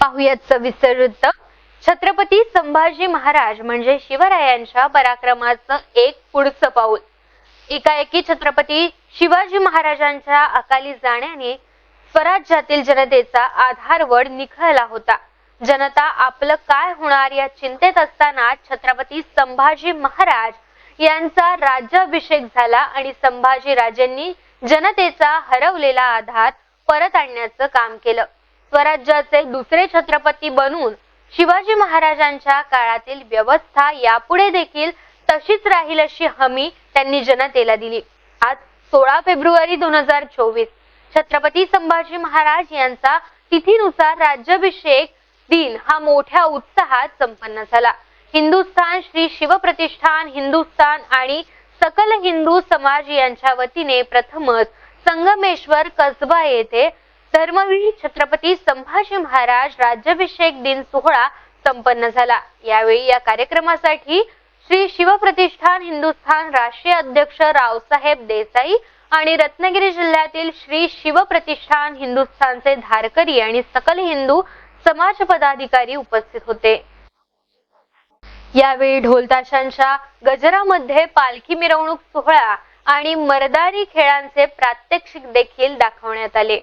पाहुयात सविस्तर वृत्त छत्रपती संभाजी महाराज म्हणजे शिवरायांच्या पराक्रमाचं एक पुढचं पाऊल. एकाएकी छत्रपती शिवाजी महाराजांच्या अकाली जाण्याने स्वराज्यातील जनतेचा आधारवड निखळला होता. जनता आपलं काय होणार या चिंतेत असताना छत्रपती संभाजी महाराज यांचा राज्याभिषेक झाला आणि संभाजी राजेंनी जनतेचा हरवलेला आधार परत आणण्याचं काम केलं. स्वराज्याचे दुसरे छत्रपती बनून शिवाजी महाराजांच्या काळातील व्यवस्था यापुढे देखील तशीच राहील अशी हमी त्यांनी जनतेला दिली. आज सोळा फेब्रुवारी दोन हजार चोवीस छत्रपती संभाजी महाराज यांचा तिथीनुसार राज्याभिषेक दिन हा मोठ्या उत्साहात संपन्न झाला. हिंदुस्थान श्री शिवप्रतिष्ठान हिंदुस्थान आणि सकल हिंदू समाज यांच्या वतीने प्रथमच संगमेश्वर कसबा येथे धर्मवीर छत्रपती संभाजी महाराज राज्याभिषेक दिन सोहळा संपन्न झाला. यावेळी या कार्यक्रमासाठी श्री शिवप्रतिष्ठान हिंदुस्थान राष्ट्रीय अध्यक्ष रावसाहेब देसाई आणि रत्नागिरी जिल्ह्यातील श्री शिवप्रतिष्ठान हिंदुस्थानचे धारकरी आणि सकल हिंदू समाज पदाधिकारी उपस्थित होते. यावेळी ढोलताशांच्या गजरामध्ये पालखी मिरवणूक सोहळा आणि मर्दारी खेळांचे प्रात्यक्षिक देखील दाखवण्यात आले.